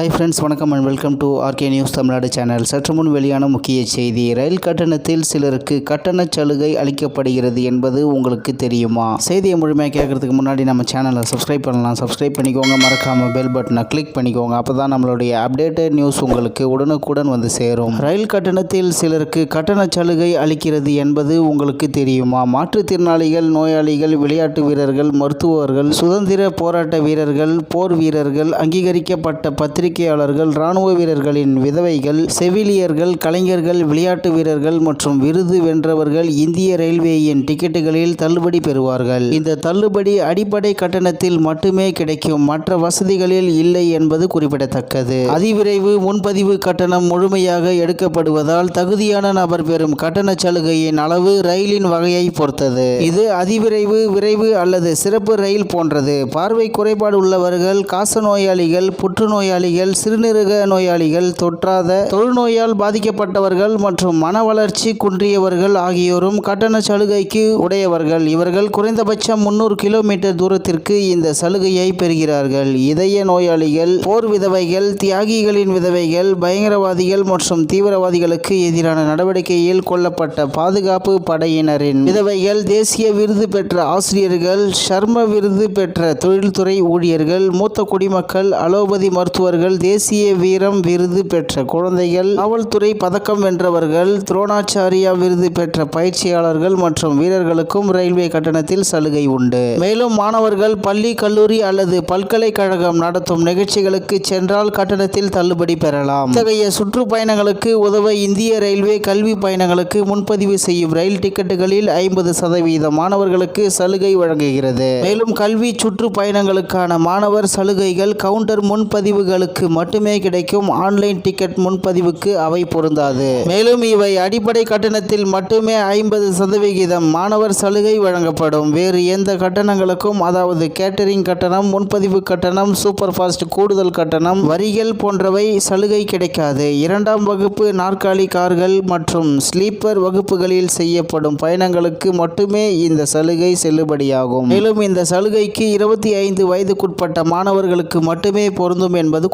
Hi friends வணக்கம் and welcome to RK news Tamil Nadu channel சற்று முன் வெளியான முக்கிய செய்தி ரயில் கட்டணத்தில் சிலருக்கு கட்டணச் சலுகை அளிக்கப்படுகிறது என்பது உங்களுக்கு தெரியுமா? செய்தியை முழுமையாக கேட்கறதுக்கு முன்னாடி நம்ம சேனலை சப்ஸ்கிரைப் பண்ணலாம். சப்ஸ்கிரைப் பண்ணிக்கோங்க மறக்காமல் பெல் பட்டனை கிளிக் பண்ணிக்கோங்க. அப்போ தான் நம்மளுடைய அப்டேட்டட் நியூஸ் உங்களுக்கு உடனுக்குடன் வந்து சேரும். ரயில் கட்டணத்தில் சிலருக்கு கட்டணச் சலுகை அளிக்கிறது என்பது உங்களுக்கு தெரியுமா? மாற்றுத்திறனாளிகள் நோயாளிகள் விளையாட்டு வீரர்கள் மருத்துவர்கள் சுதந்திர போராட்ட வீரர்கள் போர் வீரர்கள் அங்கீகரிக்கப்பட்ட பத்திரிகையாளர்கள் இராணுவ வீரர்களின் விதவைகள் செவிலியர்கள் கலைஞர்கள் விளையாட்டு வீரர்கள் மற்றும் விருது வென்றவர்கள் இந்திய ரயில்வேயின் டிக்கெட்டுகளில் தள்ளுபடி பெறுவார்கள். இந்த தள்ளுபடி அடிப்படை கட்டணத்தில் மட்டுமே கிடைக்கும். மற்ற வசதிகளில் இல்லை என்பது குறிப்பிடத்தக்கது. அதிவிரைவு முன்பதிவு கட்டணம் முழுமையாக எடுக்கப்படுவதால் தகுதியான நபர் பெறும் கட்டண சலுகையின் அளவு ரயிலின் வகையை பொறுத்தது. இது அதிவிரைவு விரைவு அல்லது சிறப்பு ரயில் போன்றது. பார்வை குறைபாடு உள்ளவர்கள் காசநோயாளிகள் புற்றுநோயாளிகள் சிறுநீரக நோயாளிகள் தொற்றாத தொழுநோயால் பாதிக்கப்பட்டவர்கள் மற்றும் மன வளர்ச்சி குன்றியவர்கள் ஆகியோரும் கட்டண சலுகைக்கு உடையவர்கள். இவர்கள் குறைந்தபட்சம் முன்னூறு கிலோமீட்டர் தூரத்திற்கு இந்த சலுகையை பெறுகிறார்கள். இதய நோயாளிகள் போர் விதவைகள் தியாகிகளின் விதவைகள் பயங்கரவாதிகள் மற்றும் தீவிரவாதிகளுக்கு எதிரான நடவடிக்கையில் கொல்லப்பட்ட பாதுகாப்பு படையினரின் விதவைகள் தேசிய விருது பெற்ற ஆசிரியர்கள் சர்ம விருது பெற்ற தொழில்துறை ஊழியர்கள் மூத்த குடிமக்கள் அலோபதி மருத்துவர்கள் தேசிய வீரம் விருது பெற்ற குழந்தைகள் காவல்துறை பதக்கம் வென்றவர்கள் துரோணாச்சாரியா விருது பெற்ற பயிற்சியாளர்கள் மற்றும் வீரர்களுக்கும் ரயில்வே கட்டணத்தில் சலுகை உண்டு. மேலும் மாணவர்கள் பள்ளி கல்லூரி அல்லது பல்கலைக்கழகம் நடத்தும் நிகழ்ச்சிகளுக்கு சென்றால் கட்டணத்தில் தள்ளுபடி பெறலாம். இத்தகைய சுற்றுப்பயணங்களுக்கு உதவ இந்திய ரயில்வே கல்வி பயணங்களுக்கு முன்பதிவு செய்யும் ரயில் டிக்கெட்டுகளில் ஐம்பது சதவீத மாணவர்களுக்கு சலுகை வழங்குகிறது. மேலும் கல்வி சுற்றுப்பயணங்களுக்கான மாணவர் சலுகைகள் கவுண்டர் முன்பதிவுகளுக்கு மட்டுமே கிடைக்கும் ஆன்லைன் டிக்கெட் முன்பதிவுக்கு அவை பொருந்தாது. மேலும் இவை அடிப்படை கட்டணத்தில் மட்டுமே ஐம்பது சதவிகிதம் மாணவர் சலுகை வழங்கப்படும். வேறு எந்த கட்டணங்களுக்கும் அதாவது கேட்டரிங் கட்டணம் முன்பதிவு கட்டணம் சூப்பர் ஃபாஸ்ட் கூடுதல் கட்டணம் வரிகள் போன்றவை சலுகை கிடைக்காது. இரண்டாம் வகுப்பு நாற்காலி கார்கள் மற்றும் ஸ்லீப்பர் வகுப்புகளில் செய்யப்படும் பயணங்களுக்கு மட்டுமே இந்த சலுகை செல்லுபடியாகும். மேலும் இந்த சலுகைக்கு இருபத்தி ஐந்து வயதுக்குட்பட்ட மாணவர்களுக்கு மட்டுமே பொருந்தும் என்பது